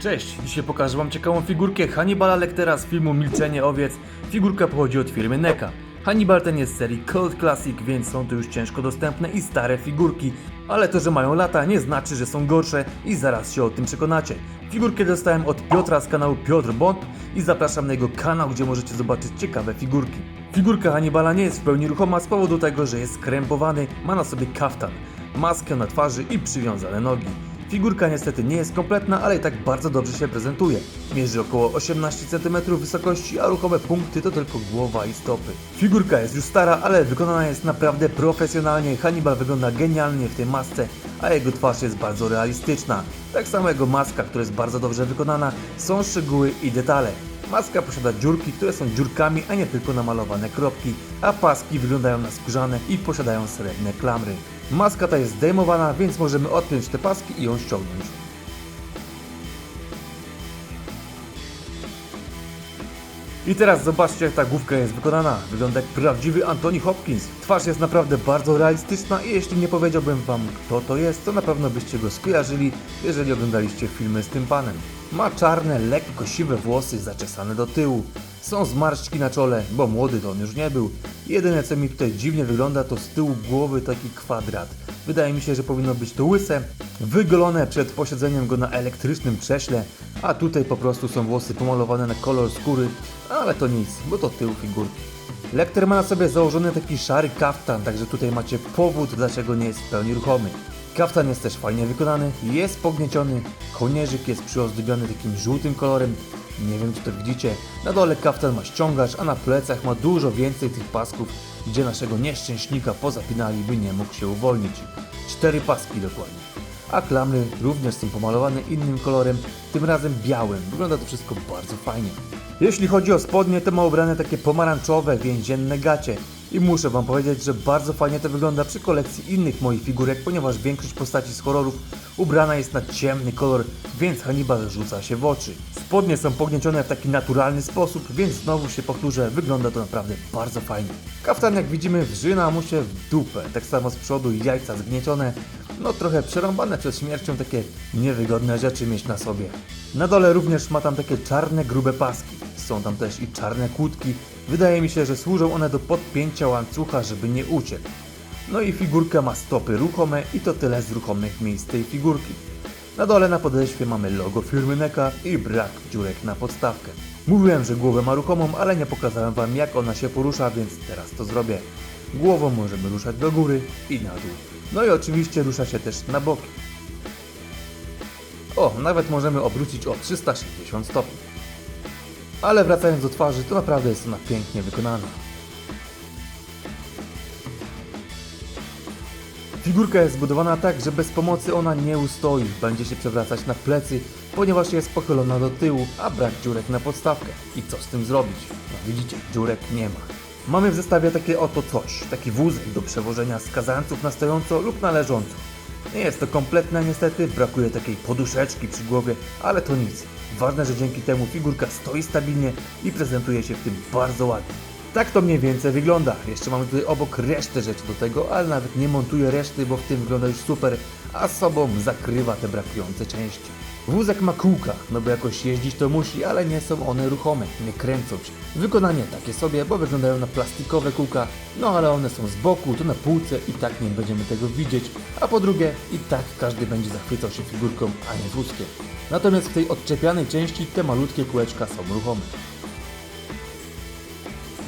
Cześć, dzisiaj pokażę wam ciekawą figurkę Hannibala Lectera z filmu Milczenie Owiec. Figurka pochodzi od firmy NECA. Hannibal ten jest z serii Cult Classic, więc są to już ciężko dostępne i stare figurki. Ale to, że mają lata nie znaczy, że są gorsze i zaraz się o tym przekonacie. Figurkę dostałem od Piotra z kanału Piotr Bond i zapraszam na jego kanał, gdzie możecie zobaczyć ciekawe figurki. Figurka Hannibala nie jest w pełni ruchoma z powodu tego, że jest skrępowany, ma na sobie kaftan, maskę na twarzy i przywiązane nogi. Figurka niestety nie jest kompletna, ale i tak bardzo dobrze się prezentuje. Mierzy około 18 cm wysokości, a ruchome punkty to tylko głowa i stopy. Figurka jest już stara, ale wykonana jest naprawdę profesjonalnie. Hannibal wygląda genialnie w tej masce, a jego twarz jest bardzo realistyczna. Tak samo jego maska, która jest bardzo dobrze wykonana, są szczegóły i detale. Maska posiada dziurki, które są dziurkami, a nie tylko namalowane kropki, a paski wyglądają na skórzane i posiadają srebrne klamry. Maska ta jest zdejmowana, więc możemy odpiąć te paski i ją ściągnąć. I teraz zobaczcie jak ta główka jest wykonana. Wygląda jak prawdziwy Anthony Hopkins. Twarz jest naprawdę bardzo realistyczna i jeśli nie powiedziałbym wam kto to jest, to na pewno byście go skojarzyli, jeżeli oglądaliście filmy z tym panem. Ma czarne, lekko siwe włosy zaczesane do tyłu. Są zmarszczki na czole, bo młody to on już nie był. Jedyne co mi tutaj dziwnie wygląda to z tyłu głowy taki kwadrat. Wydaje mi się, że powinno być to łyse, wygolone przed posiedzeniem go na elektrycznym krześle, a tutaj po prostu są włosy pomalowane na kolor skóry, ale to nic, bo to tył figurki. Lecter ma na sobie założony taki szary kaftan, także tutaj macie powód, dlaczego nie jest w pełni ruchomy. Kaftan jest też fajnie wykonany, jest pognieciony, kołnierzyk jest przyozdobiony takim żółtym kolorem, nie wiem czy to widzicie, na dole kaftan ma ściągacz, a na plecach ma dużo więcej tych pasków, gdzie naszego nieszczęśnika pozapinali, by nie mógł się uwolnić. Cztery paski dokładnie. A klamry również są pomalowane innym kolorem, tym razem białym. Wygląda to wszystko bardzo fajnie. Jeśli chodzi o spodnie, to ma ubrane takie pomarańczowe, więzienne gacie. I muszę wam powiedzieć, że bardzo fajnie to wygląda przy kolekcji innych moich figurek, ponieważ większość postaci z horrorów ubrana jest na ciemny kolor, więc Hannibal rzuca się w oczy. Spodnie są pogniecione w taki naturalny sposób, więc znowu się powtórzę, wygląda to naprawdę bardzo fajnie. Kaftan jak widzimy wrzyna mu się w dupę, tak samo z przodu jajca zgniecione, no trochę przerąbane przed śmiercią takie niewygodne rzeczy mieć na sobie. Na dole również ma tam takie czarne, grube paski. Są tam też i czarne kłódki. Wydaje mi się, że służą one do podpięcia łańcucha, żeby nie uciekł. No i figurka ma stopy ruchome i to tyle z ruchomych miejsc tej figurki. Na dole na podeszwie mamy logo firmy NECA i brak dziurek na podstawkę. Mówiłem, że głowę ma ruchomą, ale nie pokazałem wam jak ona się porusza, więc teraz to zrobię. Głową możemy ruszać do góry i na dół. No i oczywiście rusza się też na boki. O, nawet możemy obrócić o 360 stopni. Ale wracając do twarzy, to naprawdę jest ona pięknie wykonana. Figurka jest zbudowana tak, że bez pomocy ona nie ustoi, będzie się przewracać na plecy, ponieważ jest pochylona do tyłu, a brak dziurek na podstawkę. I co z tym zrobić? No widzicie, dziurek nie ma. Mamy w zestawie takie oto coś, taki wózek do przewożenia skazańców na stojąco lub na leżąco. Nie jest to kompletne niestety, brakuje takiej poduszeczki przy głowie, ale to nic. Ważne, że dzięki temu figurka stoi stabilnie i prezentuje się w tym bardzo ładnie. Tak to mniej więcej wygląda. Jeszcze mamy tutaj obok resztę rzeczy do tego, ale nawet nie montuję reszty, bo w tym wygląda już super, a sobą zakrywa te brakujące części. Wózek ma kółka, no bo jakoś jeździć to musi, ale nie są one ruchome, nie kręcą się. Wykonanie takie sobie, bo wyglądają na plastikowe kółka, no ale one są z boku, to na półce i tak nie będziemy tego widzieć, a po drugie i tak każdy będzie zachwycał się figurką, a nie wózkiem. Natomiast w tej odczepianej części te malutkie kółeczka są ruchome.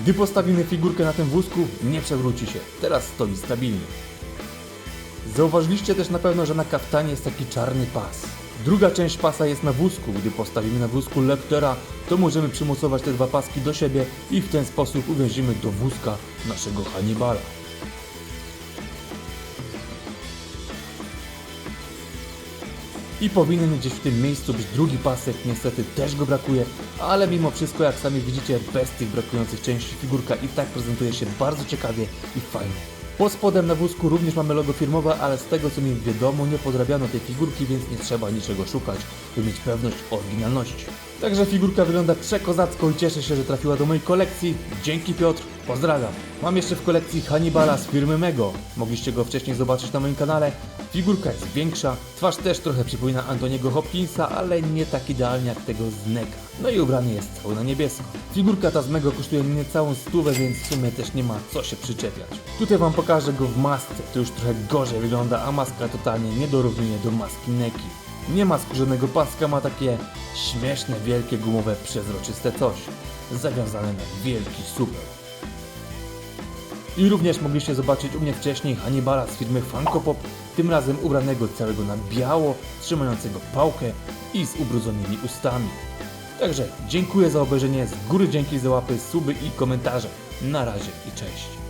Gdy postawimy figurkę na tym wózku, nie przewróci się. Teraz stoi stabilnie. Zauważyliście też na pewno, że na kaftanie jest taki czarny pas. Druga część pasa jest na wózku. Gdy postawimy na wózku lektera, to możemy przymocować te dwa paski do siebie i w ten sposób uwięzimy do wózka naszego Hannibala. I powinien gdzieś w tym miejscu być drugi pasek, niestety też go brakuje, ale mimo wszystko, jak sami widzicie, bez tych brakujących części figurka i tak prezentuje się bardzo ciekawie i fajnie. Pod spodem na wózku również mamy logo firmowe, ale z tego co mi wiadomo nie podrabiano tej figurki, więc nie trzeba niczego szukać, by mieć pewność oryginalności. Także figurka wygląda przekozacko i cieszę się, że trafiła do mojej kolekcji. Dzięki Piotr, pozdrawiam. Mam jeszcze w kolekcji Hannibala z firmy Mego. Mogliście go wcześniej zobaczyć na moim kanale. Figurka jest większa, twarz też trochę przypomina Antoniego Hopkinsa, ale nie tak idealnie jak tego z Neka. No i ubrany jest cały na niebiesko. Figurka ta z Mego kosztuje niecałą stówę, więc w sumie też nie ma co się przyczepiać. Tutaj wam pokażę go w masce, to już trochę gorzej wygląda, a maska totalnie nie dorównuje do maski Neki. Nie ma skórzanego paska, ma takie śmieszne, wielkie, gumowe, przezroczyste coś. Zawiązane na wielki super. I również mogliście zobaczyć u mnie wcześniej Hannibala z firmy Funko Pop, tym razem ubranego całego na biało, trzymającego pałkę i z ubrudzonymi ustami. Także dziękuję za obejrzenie, z góry dzięki za łapy, suby i komentarze. Na razie i cześć.